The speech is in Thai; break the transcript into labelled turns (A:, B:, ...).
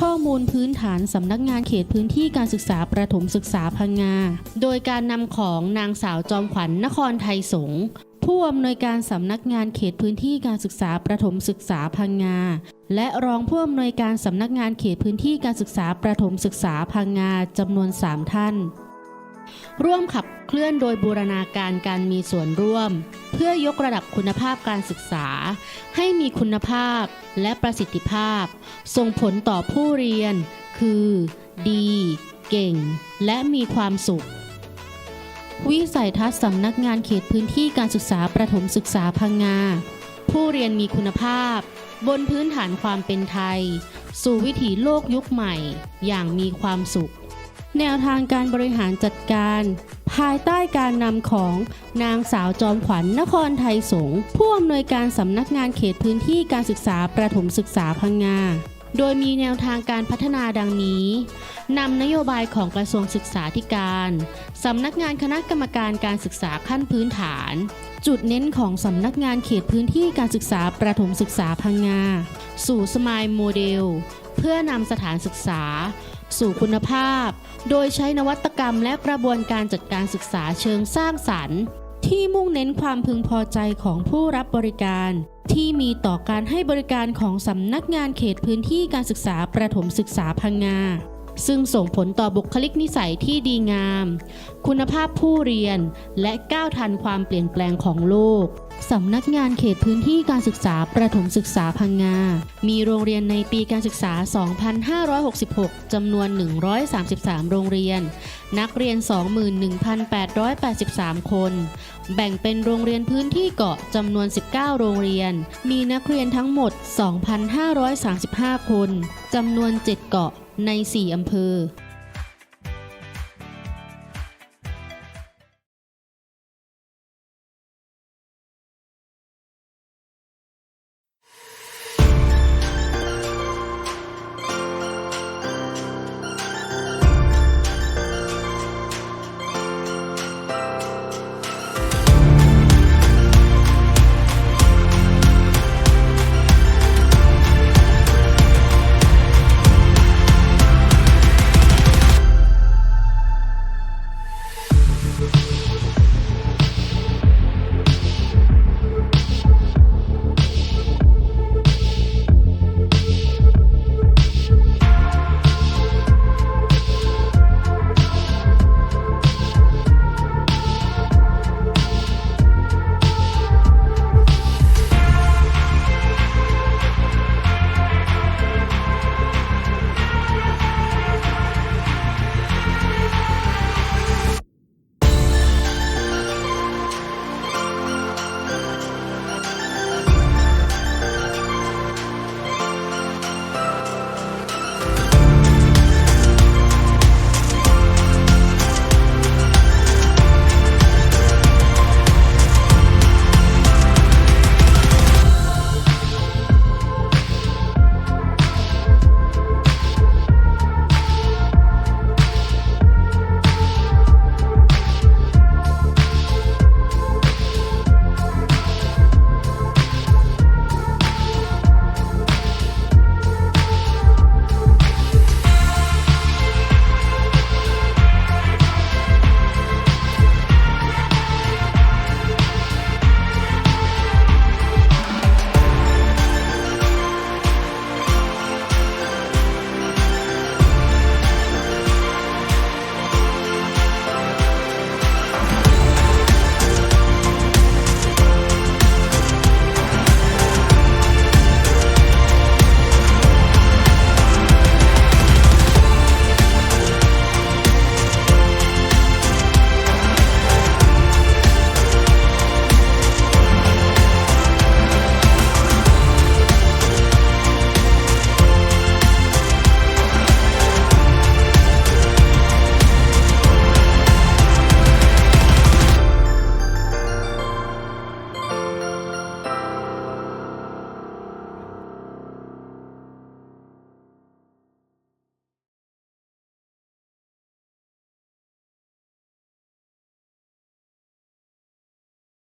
A: ข้อมูลพื้นฐานสำนักงานเขตพื้นที่การศึกษาประถมศึกษาพังงา โดยการนำของนางสาวจอมขวัญนครไทยสงฆ์ผู้อำนวยการสำนักงานเขตพื้นที่การศึกษาประถมศึกษาพังงา และรองผู้อำนวยการสำนักงานเขตพื้นที่การศึกษาประถมศึกษาพังงาจำนวน 3 ท่าน ร่วมขับเคลื่อนโดยบูรณาการการมีส่วนร่วม เพื่อยกระดับคุณภาพการศึกษา ให้มีคุณภาพและประสิทธิภาพ ส่งผลต่อผู้เรียน คือ ดี เก่ง และมีความสุข วิสัยทัศน์สำนักงานเขตพื้นที่การศึกษาประถมศึกษาพังงา ผู้เรียนมีคุณภาพ บนพื้นฐานความเป็นไทย สู่วิถีโลกยุคใหม่ อย่างมีความสุข แนวทางการบริหารจัดการ ภายใต้การนำของนางสาวจอมขวัญนครไทยสงฆ์ผู้อำนวยการสำนักงานเขตพื้นที่การศึกษาประถมศึกษาพังงาโดยมีแนวทางการพัฒนาดังนี้นำนโยบายของกระทรวงศึกษาธิการสำนักงานคณะกรรมการการศึกษาขั้นพื้นฐาน จุดเน้นของสำนักงานเขตพื้นที่การศึกษาประถมศึกษาพังงา สู่สมายโมเดล เพื่อนำสถานศึกษา สู่คุณภาพ โดยใช้นวัตกรรมและกระบวนการจัดการศึกษาเชิงสร้างสรรค์ ที่มุ่งเน้นความพึงพอใจของผู้รับบริการ ที่มีต่อการให้บริการของสำนักงานเขตพื้นที่การศึกษาประถมศึกษาพังงา ซึ่งส่งผลต่อบุคลิกนิสัยที่ดีงาม คุณภาพผู้เรียน และก้าวทันความเปลี่ยนแปลงของโลกสำนักงานเขตพื้นที่การศึกษาประถมศึกษาพังงา มีโรงเรียนในปีการศึกษา 2566 จำนวน 133 โรงเรียน นักเรียน 21,883 คน แบ่งเป็นโรงเรียนพื้นที่เกาะจำนวน 19 โรงเรียน มีนักเรียนทั้งหมด 2,535 คน จำนวน 7 เกาะ ใน 4 อำเภอ